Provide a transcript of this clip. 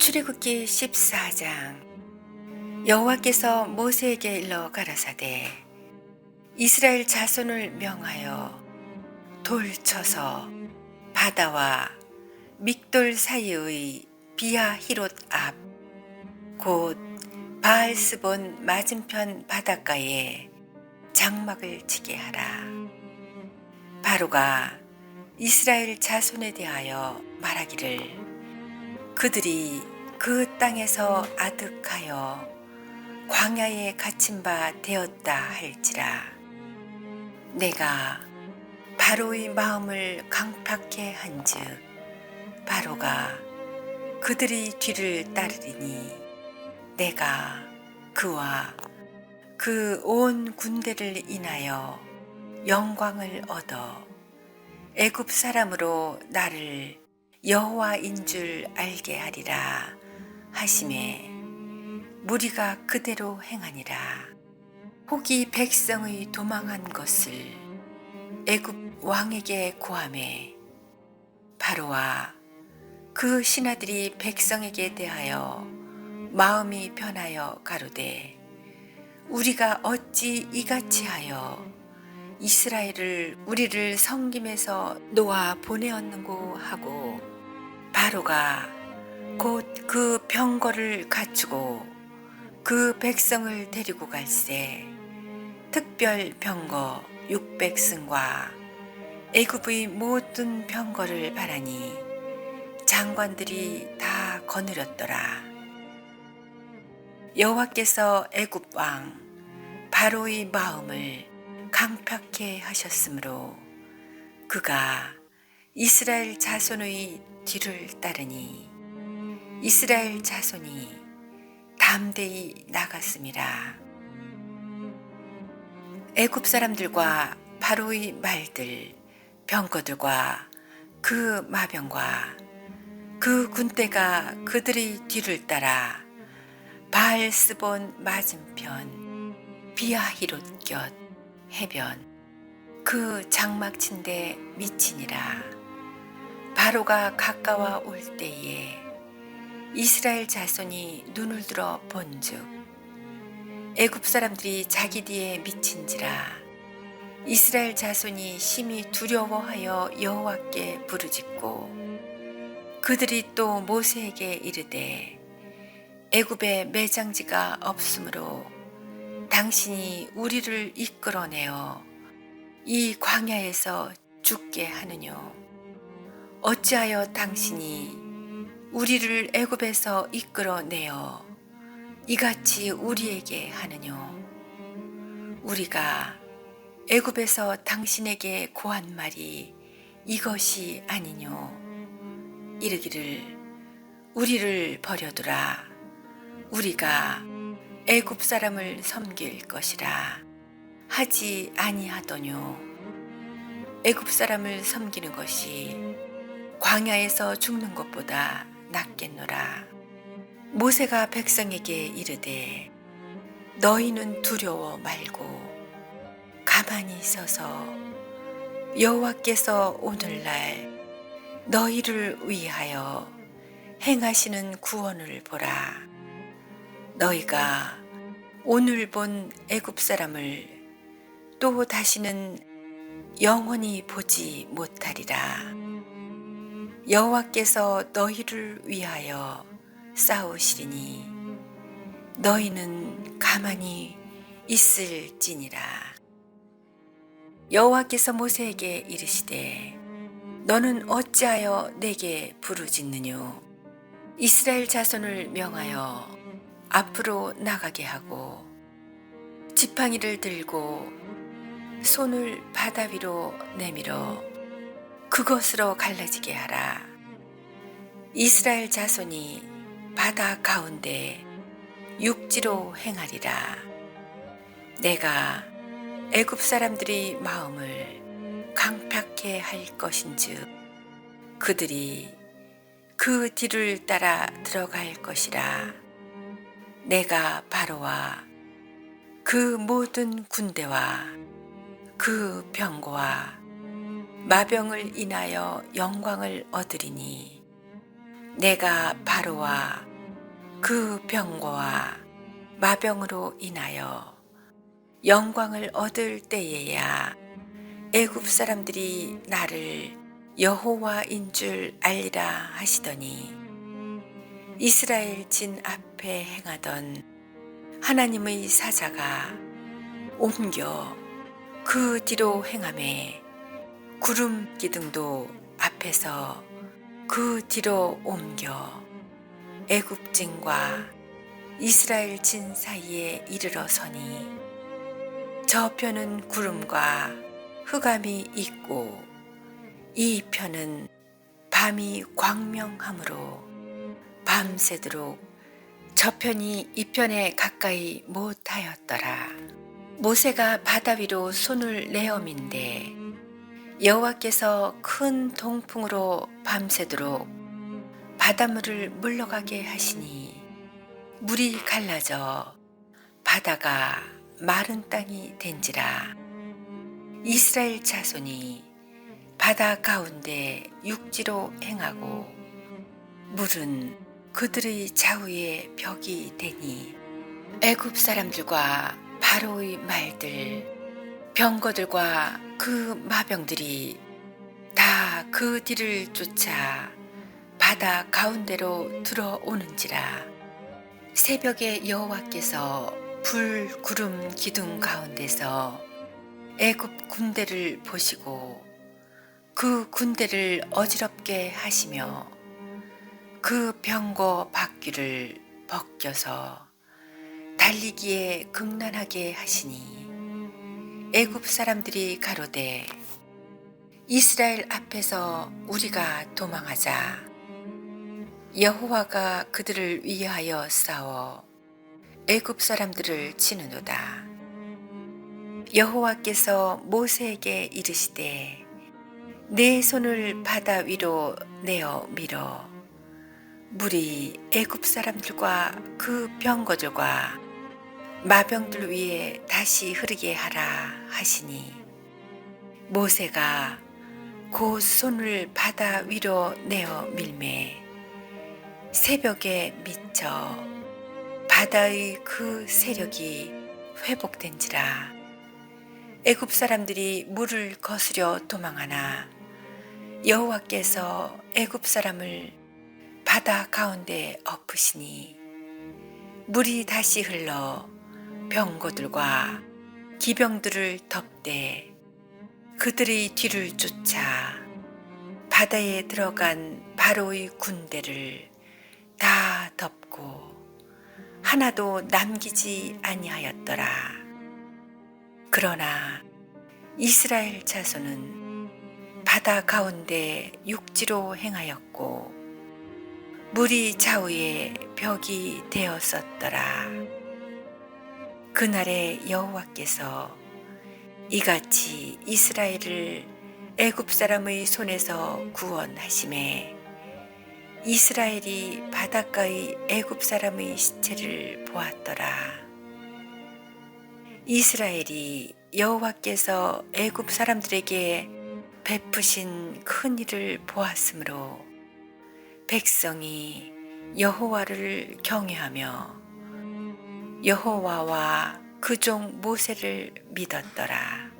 출애굽기 14장 여호와께서 모세에게 일러 가라사대 이스라엘 자손을 명하여 돌 쳐서 바다와 믹돌 사이의 비아 히롯 앞 곧 바알스본 맞은편 바닷가에 장막을 치게 하라. 바로가 이스라엘 자손에 대하여 말하기를 그들이 그 땅에서 아득하여 광야에 갇힌 바 되었다 할지라. 내가 바로의 마음을 강팍해 한즉 바로가 그들의 뒤를 따르리니 내가 그와 그 온 군대를 인하여 영광을 얻어 애굽 사람으로 나를 여호와인 줄 알게 하리라 하심에 무리가 그대로 행하니라. 혹이 백성의 도망한 것을 애굽 왕에게 고함해 바로와 그 신하들이 백성에게 대하여 마음이 변하여 가로되 우리가 어찌 이같이 하여 이스라엘을 우리를 성김에서 놓아 보내었는고 하고 바로가 곧 그 병거를 갖추고 그 백성을 데리고 갈새 특별 병거 600승과 애굽의 모든 병거를 바라니 장관들이 다 거느렸더라. 여호와께서 애굽 왕 바로의 마음을 강팍해 하셨으므로 그가 이스라엘 자손의 뒤를 따르니 이스라엘 자손이 담대히 나갔습니다. 애굽 사람들과 바로의 말들, 병거들과 그 마병과 그 군대가 그들의 뒤를 따라 바알스본 맞은편 비아히롯 곁 해변 그 장막친데 미치니라 바로가 가까워 올 때에 이스라엘 자손이 눈을 들어 본즉 애굽 사람들이 자기 뒤에 미친지라 이스라엘 자손이 심히 두려워하여 여호와께 부르짖고 그들이 또 모세에게 이르되 애굽에 매장지가 없으므로 당신이 우리를 이끌어내어 이 광야에서 죽게 하느뇨 어찌하여 당신이 우리를 애굽에서 이끌어내어 이같이 우리에게 하느뇨? 우리가 애굽에서 당신에게 고한 말이 이것이 아니뇨? 이르기를 우리를 버려두라. 우리가 애굽 사람을 섬길 것이라. 하지 아니하더뇨? 애굽 사람을 섬기는 것이 광야에서 죽는 것보다 낫겠노라. 모세가 백성에게 이르되 너희는 두려워 말고 가만히 서서 여호와께서 오늘날 너희를 위하여 행하시는 구원을 보라. 너희가 오늘 본 애굽 사람을 또 다시는 영원히 보지 못하리라 여호와께서 너희를 위하여 싸우시리니 너희는 가만히 있을지니라. 여호와께서 모세에게 이르시되 너는 어찌하여 내게 부르짖느뇨? 이스라엘 자손을 명하여 앞으로 나가게 하고 지팡이를 들고 손을 바다 위로 내밀어 그것으로 갈라지게 하라. 이스라엘 자손이 바다 가운데 육지로 행하리라. 내가 애굽 사람들의 마음을 강팍해 할 것인즉 그들이 그 뒤를 따라 들어갈 것이라. 내가 바로와 그 모든 군대와 그 병거와 마병을 인하여 영광을 얻으리니 내가 바로와 그 병거와 마병으로 인하여 영광을 얻을 때에야 애굽 사람들이 나를 여호와인 줄 알리라 하시더니 이스라엘 진 앞에 행하던 하나님의 사자가 옮겨 그 뒤로 행함에 구름 기둥도 앞에서 그 뒤로 옮겨 애굽 진과 이스라엘 진 사이에 이르러 서니 저편은 구름과 흑암이 있고 이 편은 밤이 광명하므로 밤새도록 저편이 이 편에 가까이 못하였더라. 모세가 바다 위로 손을 내엄인데 여호와께서 큰 동풍으로 밤새도록 바닷물을 물러가게 하시니 물이 갈라져 바다가 마른 땅이 된지라. 이스라엘 자손이 바다 가운데 육지로 행하고 물은 그들의 좌우에 벽이 되니 애굽 사람들과 바로의 말들 병거들과 그 마병들이 다 그 뒤를 쫓아 바다 가운데로 들어오는지라 새벽에 여호와께서 불 구름 기둥 가운데서 애굽 군대를 보시고 그 군대를 어지럽게 하시며 그 병거 바퀴를 벗겨서 달리기에 극난하게 하시니 애굽 사람들이 가로되 이스라엘 앞에서 우리가 도망하자. 여호와가 그들을 위하여 싸워 애굽 사람들을 치는도다. 여호와께서 모세에게 이르시되 내 손을 바다 위로 내어 밀어. 물이 애굽 사람들과 그 병거들과 마병들 위에 다시 흐르게 하라 하시니 모세가 곧 손을 바다 위로 내어 밀매 새벽에 미쳐 바다의 그 세력이 회복된지라. 애굽 사람들이 물을 거스려 도망하나 여호와께서 애굽 사람을 바다 가운데 엎으시니 물이 다시 흘러 병거들과 기병들을 덮되 그들의 뒤를 쫓아 바다에 들어간 바로의 군대를 다 덮고 하나도 남기지 아니하였더라. 그러나 이스라엘 자손은 바다 가운데 육지로 행하였고 물이 좌우에 벽이 되었었더라. 그날에 여호와께서 이같이 이스라엘을 애굽 사람의 손에서 구원하심에 이스라엘이 바닷가의 애굽 사람의 시체를 보았더라. 이스라엘이 여호와께서 애굽 사람들에게 베푸신 큰 일을 보았으므로 백성이 여호와를 경외하며 여호와와 그 종 모세를 믿었더라.